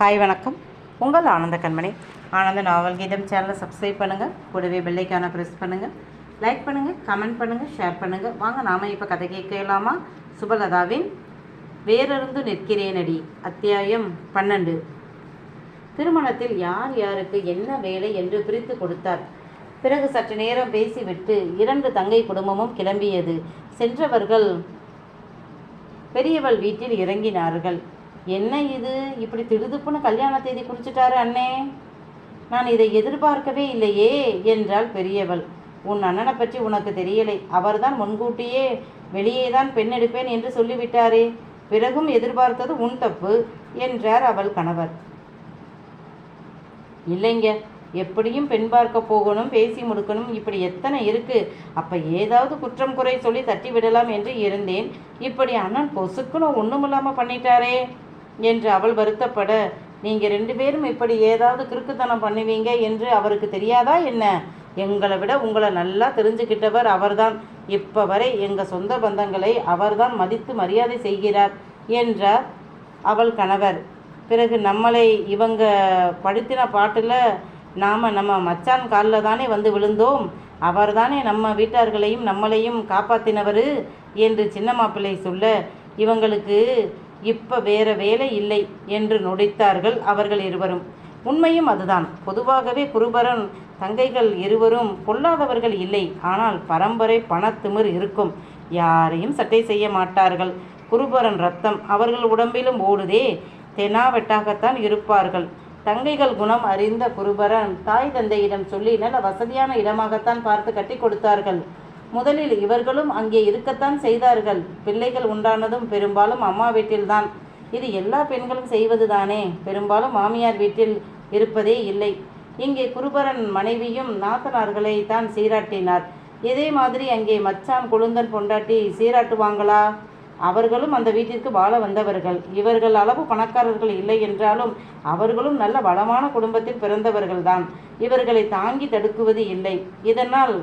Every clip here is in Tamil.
ஹாய் வணக்கம். உங்கள் ஆனந்த கண்மணி. ஆனந்த நாவல் கீதம் சேனலை சப்ஸ்கிரைப் பண்ணுங்கள் கூடவே பெல்லைக்கான ப்ரெஸ் பண்ணுங்கள் லைக் பண்ணுங்கள் கமெண்ட் பண்ணுங்கள் ஷேர் பண்ணுங்கள் வாங்க நாம் இப்போ கதை கேட்கலாமா சுபலதாவின் வேறருந்து நிற்கிறேனடி. அத்தியாயம் பன்னெண்டு. திருமணத்தில் யார் யாருக்கு என்ன வேலை என்று பிரித்து கொடுத்தார். பிறகு சற்று நேரம் பேசிவிட்டு இரண்டு தங்கை குடும்பமும் கிளம்பியது. சென்றவர்கள் பெரியவள் வீட்டில் இறங்கினார்கள். என்ன இது? இப்படி திடுதுப்புன்னு கல்யாண தேதி குறிச்சிட்டாரு அண்ணே. நான் இதை எதிர்பார்க்கவே இல்லையே என்றாள் பெரியவள். உன் அண்ணனை பற்றி உனக்கு தெரியலை. அவர்தான் முன்கூட்டியே வெளியே தான் பெண் எடுப்பேன் என்று சொல்லிவிட்டாரே. பிறகும் எதிர்பார்த்தது உன் தப்பு என்றார் அவள் கணவர். இல்லைங்க. எப்படியும் பெண் பார்க்க போகணும் பேசி முடுக்கணும். இப்படி எத்தனை இருக்கு? அப்ப ஏதாவது குற்றம் குறை சொல்லி தட்டி விடலாம் என்று இருந்தேன். இப்படி அண்ணன் பொசுக்குன்னு ஒண்ணுமில்லாம பண்ணிட்டாரே. என்று அவள் வருத்தப்பட நீங்கள் ரெண்டு பேரும் இப்படி ஏதாவது கிறுக்குத்தனம் பண்ணுவீங்க என்று அவருக்கு தெரியாதா என்ன? எங்களை விட உங்களை நல்லா தெரிஞ்சுக்கிட்டவர் அவர்தான். இப்போ வரை எங்கள் சொந்த பந்தங்களை அவர்தான் மதித்து மரியாதை செய்கிறார் என்றார் அவள் கணவர். பிறகு நம்மளை இவங்க படுத்தின பாட்டில் நாம் நம்ம மச்சான் காலில் தானே வந்து விழுந்தோம். அவர் தானே நம்ம வீட்டார்களையும் நம்மளையும் காப்பாற்றினவர் என்று சின்ன மாப்பிள்ளை சொல்ல இவங்களுக்கு இப்போ வேற வேலை இல்லை என்று நொடித்தார்கள் அவர்கள் இருவரும். உண்மையும் அதுதான். பொதுவாகவே குருபரன் தங்கைகள் இருவரும் பொல்லாதவர்கள் இல்லை. ஆனால் பரம்பரை பணத்திமிர் இருக்கும். யாரையும் சட்டை செய்ய மாட்டார்கள். குருபரன் ரத்தம் அவர்கள் உடம்பிலும் ஓடுதே. தெனாவெட்டாகத்தான் இருப்பார்கள். தங்கைகள் குணம் அறிந்த குருபரன் தாய் தந்தையிடம் சொல்லி நல்ல வசதியான இடமாகத்தான் பார்த்து கட்டி கொடுத்தார்கள். முதலில் இவர்களும் அங்கே இருக்கத்தான் செய்தார்கள். பிள்ளைகள் உண்டானதும் பெரும்பாலும் அம்மா வீட்டில்தான். இது எல்லா பெண்களும் செய்வதுதானே? பெரும்பாலும் மாமியார் வீட்டில் இருப்பதே இல்லை. இங்கே குருபரன் மனைவியும் நாத்தனார்களை தான் சீராட்டினார். இதே மாதிரி அங்கே மச்சான் குழுந்தன் பொண்டாட்டி சீராட்டுவாங்களா? அவர்களும் அந்த வீட்டிற்கு வாழ வந்தவர்கள். இவர்கள் அளவு பணக்காரர்கள் இல்லை என்றாலும் அவர்களும் நல்ல வளமான குடும்பத்தில் பிறந்தவர்கள்தான். இவர்களை தாங்கி தடுக்குவது இல்லை. இதனால்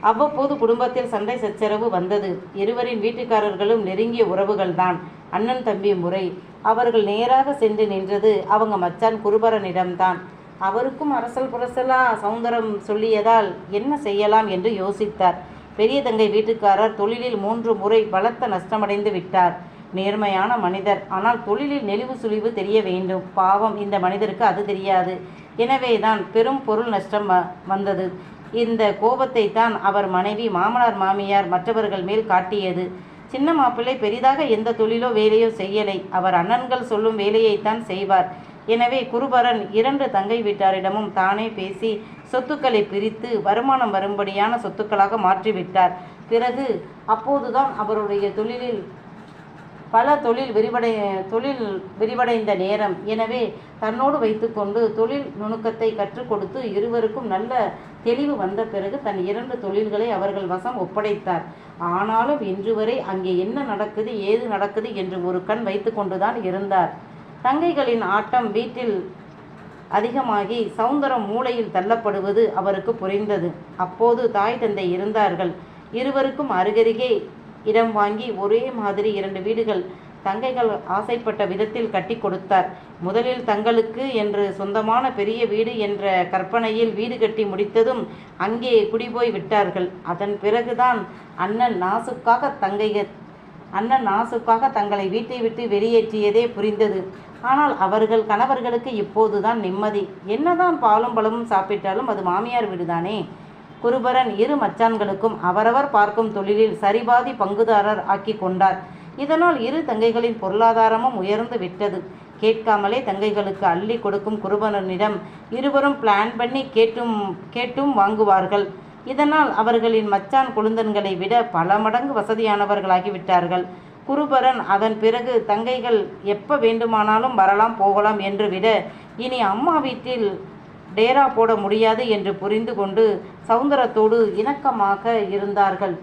அவ்வப்போது குடும்பத்தில் சண்டை சச்சரவு வந்தது. இருவரின் வீட்டுக்காரர்களும் நெருங்கிய உறவுகள்தான். அண்ணன் தம்பி முறை. அவர்கள் நேராக சென்று நின்றது அவங்க மச்சான் குருபரனிடம்தான். அவருக்கும் அரசல் புரசலா சௌந்தரம் சொல்லியதால் என்ன செய்யலாம் என்று யோசித்தார். பெரிய தங்கை வீட்டுக்காரர் தொழிலில் மூன்று முறை பலத்த நஷ்டமடைந்து விட்டார். நேர்மையான மனிதர். ஆனால் தொழிலில் நெளிவு சுழிவு தெரிய வேண்டும். பாவம் இந்த மனிதருக்கு அது தெரியாது. எனவேதான் பெரும் பொருள் நஷ்டம் வ- வந்தது. இந்த கோபத்தை தான் அவர் மனைவி மாமனார் மாமியார் மற்றவர்கள் மேல் காட்டியது. சின்ன மாப்பிள்ளை பெரிதாக எந்த தொழிலோ வேலையோ செய்யலை. அவர் அண்ணன்கள் சொல்லும் வேலையைத்தான் செய்வார். எனவே குருபரன் இரண்டு தங்கை வீட்டாரிடமும் தானே பேசி சொத்துக்களை பிரித்து வருமானம் வரும்படியான சொத்துக்களாக மாற்றிவிட்டார். பிறகு அப்போதுதான் அவருடைய தொழிலில் பல தொழில் விரிவடை தொழில் விரிவடைந்த நேரம். எனவே தன்னோடு வைத்துக்கொண்டு தொழில் நுணுக்கத்தை கற்றுக் கொடுத்து இருவருக்கும் நல்ல தெளிவு வந்த பிறகு தன் இரண்டு தொழில்களை அவர்கள் வசம் ஒப்படைத்தார். ஆனாலும் இன்று வரை அங்கே என்ன நடக்குது ஏது நடக்குது என்று ஒரு கண் வைத்து கொண்டுதான் இருந்தார். தங்கைகளின் ஆட்டம் வீட்டில் அதிகமாகி சௌந்தரம் மூளையில் தள்ளப்படுவது அவருக்கு புரிந்தது. அப்போது தாய் தந்தை இருந்தார்கள். இருவருக்கும் அருகருகே இடம் வாங்கி ஒரே மாதிரி இரண்டு வீடுகள் தங்கைகள் ஆசைப்பட்ட விதத்தில் கட்டி கொடுத்தார். முதலில் தங்களுக்கு என்று சொந்தமான பெரிய வீடு என்ற கற்பனையில் வீடு கட்டி முடித்ததும் அங்கே குடிபோய் விட்டார்கள். அதன் பிறகுதான் அண்ணன் நாசுக்காக தங்கைகள் அண்ணன் நாசுக்காக தங்களை வீட்டை விட்டு வெளியேற்றியதே புரிந்தது. ஆனால் அவர்கள் கணவர்களுக்கு இப்போதுதான் நிம்மதி. என்னதான் பாலும் பழமும் சாப்பிட்டாலும் அது மாமியார் வீடுதானே? குருபரன் இரு மச்சான்களுக்கும் அவரவர் பார்க்கும் தொழிலில் சரிபாதி பங்குதாரர் ஆக்கி கொண்டார். இதனால் இரு தங்கைகளின் பொருளாதாரமும் உயர்ந்து விட்டது. கேட்காமலே தங்கைகளுக்கு அள்ளி கொடுக்கும் குருபனனிடம் இருவரும் பிளான் பண்ணி கேட்டும் கேட்டும் வாங்குவார்கள். இதனால் அவர்களின் மச்சான் குழுந்தன்களை விட பல மடங்கு வசதியானவர்களாகிவிட்டார்கள் குருபரன் அதன் பிறகு தங்கைகள் எப்போ வேண்டுமானாலும் வரலாம் போகலாம் என்று விட இனி அம்மா வீட்டில் டேரா போட முடியாது என்று புரிந்து கொண்டு சௌந்தரத்தோடு இணக்கமாக இருந்தார்கள்.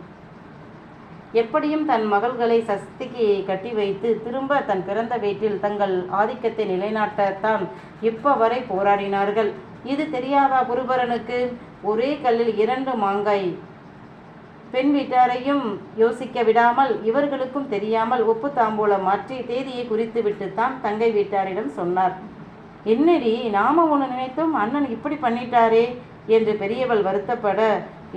எப்படியும் தன் மகள்களை சஸ்திக்கு கட்டி வைத்து திரும்ப தன் பிறந்த வீட்டில் தங்கள் ஆதிக்கத்தை நிலைநாட்டத்தான் இப்போ வரை போராடினார்கள். இது தெரியாதா குருபரனுக்கு? ஒரே கல்லில் இரண்டு மாங்காய் பெண் வீட்டாரையும் யோசிக்க விடாமல் இவர்களுக்கும் தெரியாமல் ஒப்பு தாம்பூலம் மாற்றி தேதியை குறித்து விட்டுத்தான் தங்கை வீட்டாரிடம் சொன்னார். என்னடி நாம ஒன்று நினைத்தும் அண்ணன் இப்படி பண்ணிட்டாரே என்று பெரியவள் வருத்தப்பட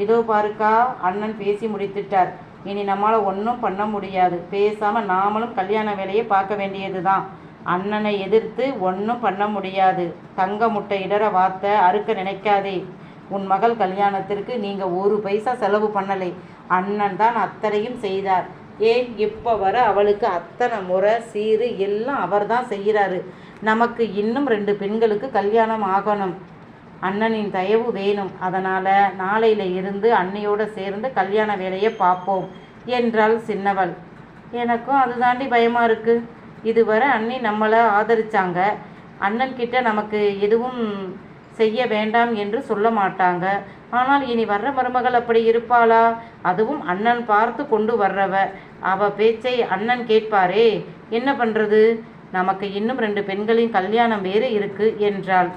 இதோ பாருக்கா அண்ணன் பேசி முடித்துட்டார். இனி நம்மளால் ஒன்றும் பண்ண முடியாது. பேசாமல் நாமளும் கல்யாண வேலையை பார்க்க வேண்டியது தான் அண்ணனை எதிர்த்து ஒன்றும் பண்ண முடியாது. தங்க முட்டை இடற வார்த்தை அறுக்க நினைக்காதே. உன் மகள் கல்யாணத்திற்கு நீங்கள் ஒரு பைசா செலவு பண்ணலை. அண்ணன் தான் அத்தனையும் செய்தார். ஏன் இப்போ வர அவளுக்கு அத்தனை முறை சீரு எல்லாம் அவர் தான் செய்கிறாரு. நமக்கு இன்னும் ரெண்டு பெண்களுக்கு கல்யாணம் ஆகணும். அண்ணனின் தயவு வேணும். அதனால் நாளையில இருந்து அன்னையோடு சேர்ந்து கல்யாண வேலையை பார்ப்போம் என்றாள் சின்னவள். எனக்கும் அதுதாண்டி பயமா இருக்கு. இதுவரை அண்ணி நம்மளை ஆதரிச்சாங்க. அண்ணன் கிட்ட நமக்கு எதுவும் செய்ய வேண்டாம் என்று சொல்ல மாட்டாங்க. ஆனால் இனி வர்ற மருமகள் அப்படி இருப்பாளா? அதுவும் அண்ணன் பார்த்து கொண்டு வர்றவ. அவ பேச்சை அண்ணன் கேட்பாரே. என்ன பண்றது? நமக்கு இன்னும் ரெண்டு பெண்களின் கல்யாணம் வேறு இருக்கு என்றாள்.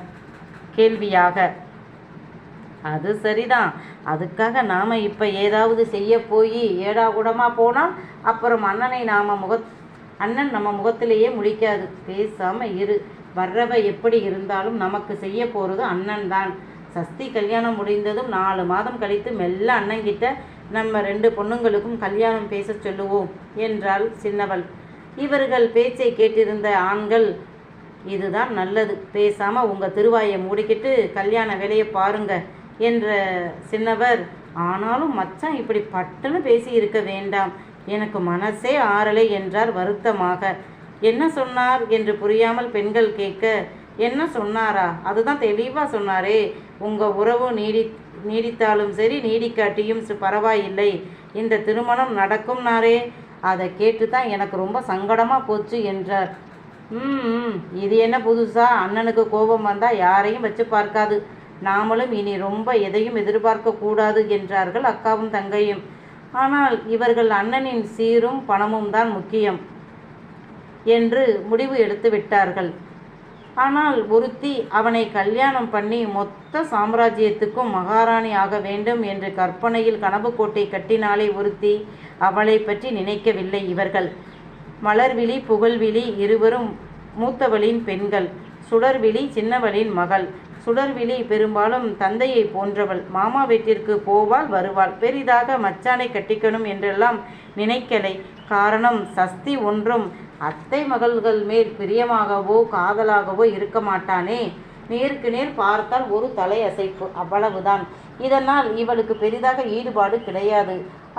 கேள்வியாக. அது சரிதான். அதுக்காக நாம் இப்போ ஏதாவது செய்ய போய் ஏடா கூடமாக போனால் அப்புறம் அண்ணனை நாம் முக அண்ணன் நம்ம முகத்திலேயே முழிக்காது. பேசாமல் இரு. வர்றவ எப்படி இருந்தாலும் நமக்கு செய்ய போகிறது அண்ணன் தான். சஸ்தி கல்யாணம் முடிந்ததும் நாலு மாதம் கழித்து மெல்ல அண்ணங்கிட்ட நம்ம ரெண்டு பொண்ணுங்களுக்கும் கல்யாணம் பேச சொல்லுவோம் என்றாள் சின்னவள். இவர்கள் பேச்சை கேட்டிருந்த ஆண்கள் இதுதான் நல்லது. பேசாமல் உங்கள் திருவாயை மூடிக்கிட்டு கல்யாண வேலையை பாருங்க என்ற சின்னவர். ஆனாலும் மச்சான் இப்படி பட்டுன்னு பேசி இருக்க வேண்டாம். எனக்கு மனசே ஆறலை என்றார் வருத்தமாக. என்ன சொன்னார் என்று புரியாமல் பெண்கள் கேட்க என்ன சொன்னாரா? அதுதான் தெளிவாக சொன்னாரே. உங்கள் உறவு நீடி நீடித்தாலும் சரி நீடிக்காட்டியும் சு- பரவாயில்லை. இந்த திருமணம் நடக்கும்னாரே. அதை கேட்டு தான் எனக்கு ரொம்ப சங்கடமாக போச்சு என்றார். ம் இது என்ன புதுசா? அண்ணனுக்கு கோபம் வந்தால் யாரையும் வச்சு பார்க்காது. நாமளும் இனி ரொம்ப எதையும் எதிர்பார்க்க கூடாது என்றார்கள் அக்காவும் தங்கையும். ஆனால் இவர்கள் அண்ணனின் சீரும் பணமும் தான் முக்கியம் என்று முடிவு எடுத்து விட்டார்கள். ஆனால் ஒருத்தி அவனை கல்யாணம் பண்ணி மொத்த சாம்ராஜ்யத்துக்கும் மகாராணி ஆக வேண்டும் என்று கற்பனையில் கனவு கோட்டை கட்டினாலே ஒருத்தி அவளை பற்றி நினைக்கவில்லை இவர்கள். மலர்விழி புகழ்விழி இருவரும் மூத்தவளின் பெண்கள். சுடர்விழி சின்னவளின் மகள். சுடர்விழி பெரும்பாலும் தந்தையை போன்றவள். மாமா வீட்டிற்கு போவாள் வருவாள். பெரிதாக மச்சானை கட்டிக்கணும் என்றெல்லாம் நினைக்கலை. காரணம் சஸ்தி ஒன்றும் அத்தை மகள்கள் மேல் பிரியமாகவோ காதலாகவோ இருக்க மாட்டானே. நேருக்கு நேர் பார்த்தால் ஒரு தலை அசைப்பு. அவ்வளவுதான். இதனால் இவளுக்கு பெரிதாக ஈடுபாடு கிடையாது.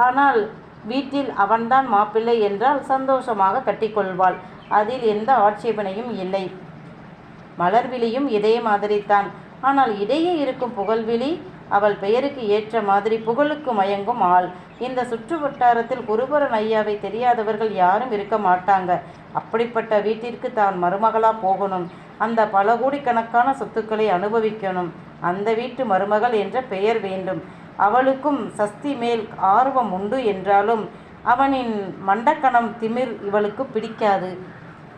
ஆனால் வீட்டில் அவன்தான் மாப்பிள்ளை என்றால் சந்தோஷமாக கட்டிக்கொள்வாள். அதில் எந்த ஆட்சேபனையும் இல்லை. மலர்விழியும் இதே மாதிரித்தான். ஆனால் இடையே இருக்கும் புகழ்விழி அவள் பெயருக்கு ஏற்ற மாதிரி புகழுக்கு மயங்கும் ஆள். இந்த சுற்று வட்டாரத்தில் குருபரன் ஐயாவை தெரியாதவர்கள் யாரும் இருக்க மாட்டாங்க. அப்படிப்பட்ட வீட்டிற்கு தான் மருமகளா போகணும். அந்த பல கோடிக்கணக்கான சொத்துக்களை அனுபவிக்கணும். அந்த வீட்டு மருமகள் என்ற பெயர் வேண்டும். அவளுக்கும் சஸ்தி மேல் ஆர்வம் உண்டு என்றாலும் அவனின் மண்டக்கணம் திமிர் இவளுக்கு பிடிக்காது.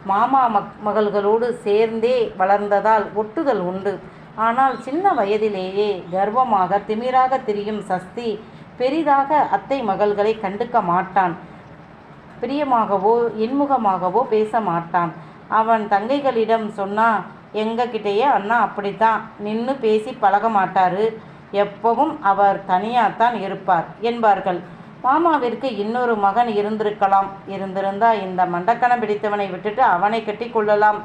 மாமா மக் மகள்களோடு சேர்ந்தே வளர்ந்ததால் ஒட்டுதல் உண்டு. ஆனால் சின்ன வயதிலேயே கர்வமாக திமிராக திரியும் சஸ்தி பெரிதாக அத்தை மகள்களை கண்டுக்க மாட்டான். பிரியமாகவோ இன்முகமாகவோ பேச மாட்டான். அவன் தங்கைகளிடம் சொன்னா எங்ககிட்டயே அண்ணா அப்படித்தான். நின்று பேசி பழக மாட்டாரு. எப்பவும் அவர் தனியாகத்தான் இருப்பார் என்பார்கள். மாமாவிற்கு இன்னொரு மகன் இருந்திருக்கலாம். இருந்திருந்தா இந்த மண்டக்கணம் பிடித்தவனை விட்டுட்டு அவனை கட்டி கொள்ளலாம்.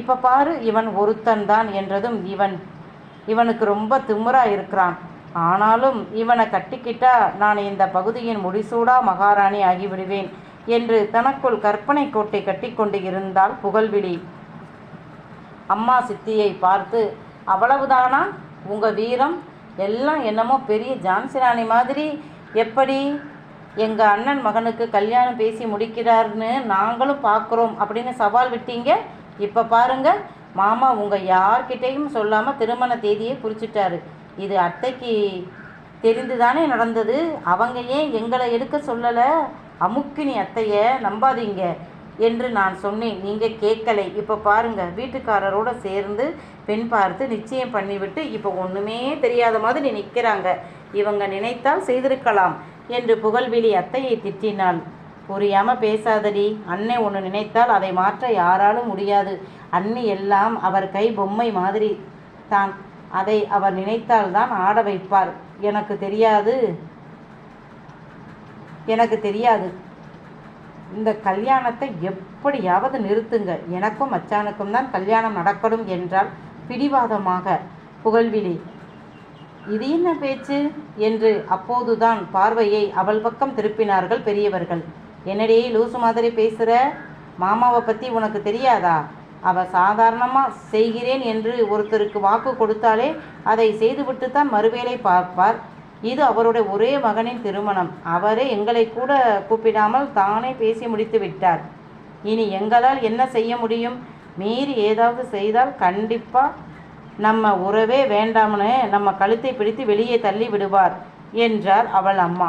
இப்போ பாரு இவன் ஒருத்தன் தான் என்றதும் இவன் இவனுக்கு ரொம்ப திமுறா இருக்கிறான். ஆனாலும் இவனை கட்டிக்கிட்டா நான் இந்த பகுதியின் முடிசூடா மகாராணி ஆகிவிடுவேன் என்று தனக்குள் கற்பனை கோட்டை கட்டிக்கொண்டு இருந்தால் புகழ்விழி. அம்மா சித்தியை பார்த்து அவ்வளவுதானா? உங்கள் வீரம் எல்லாம் என்னமோ பெரிய ஜான்சி ராணி மாதிரி. எப்படி? எங்கள் அண்ணன் மகனுக்கு கல்யாணம் பேசி முடிக்கிறார்னு நாங்களும் பார்க்குறோம் அப்படின்னு சவால் விட்டீங்க? இப்போ பாருங்க. மாமா உங்கள் யார்கிட்டையும் சொல்லாமல் திருமண தேதியை குறிச்சிட்டாரு. இது அத்தைக்கு தெரிந்து தானே நடந்தது? அவங்க ஏன் எங்களை எடுக்க சொல்லலை? அமுக்கினி அத்தையை நம்பாதீங்க. என்று நான் சொன்னேன். நீங்கள் கேட்கலை. இப்போ பாருங்கள் வீட்டுக்காரரோட சேர்ந்து பெண் பார்த்து நிச்சயம் பண்ணிவிட்டு இப்போ ஒன்றுமே தெரியாத மாதிரி நிற்கிறாங்க இவங்க நினைத்தால் செய்திருக்கலாம் என்று புகழ்விழி அத்தையை திட்டினாள். புரியாமல் பேசாதடி. அன்னை ஒன்று நினைத்தால் அதை மாற்ற யாராலும் முடியாது. அண்ணி எல்லாம் அவர் கை பொம்மை மாதிரி தான். அதை அவர் நினைத்தால்தான் ஆட வைப்பார். எனக்கு தெரியாது. எனக்கு தெரியாது. இந்த கல்யாணத்தை எப்படியாவது நிறுத்துங்க. எனக்கும் மச்சானுக்கும் தான் கல்யாணம் நடக்கணும் என்றால் பிடிவாதமாக. புகழ்விழி. இது என்ன பேச்சு? என்று அப்போதுதான் பார்வையை அவள் பக்கம் திருப்பினார்கள் பெரியவர்கள். என்னடி லூசு மாதிரி பேசுகிற மாமாவை பற்றி உனக்கு தெரியாதா? அவ சாதாரணமாக செய்கிறேன் என்று ஒருத்தருக்கு வாக்கு கொடுத்தாலே அதை செய்துவிட்டு தான் மறுவேளை பார்ப்பார். இது அவருடைய ஒரே மகனின் திருமணம். அவரே எங்களை கூட கூப்பிடாமல் தானே பேசி முடித்து விட்டார். இனி எங்களால் என்ன செய்ய முடியும்? மீறி ஏதாவது செய்தால் கண்டிப்பாக நம்ம உறவே வேண்டாம்னு நம்ம கழுத்தை பிடித்து வெளியே தள்ளி விடுவார் என்றார் அவள் அம்மா.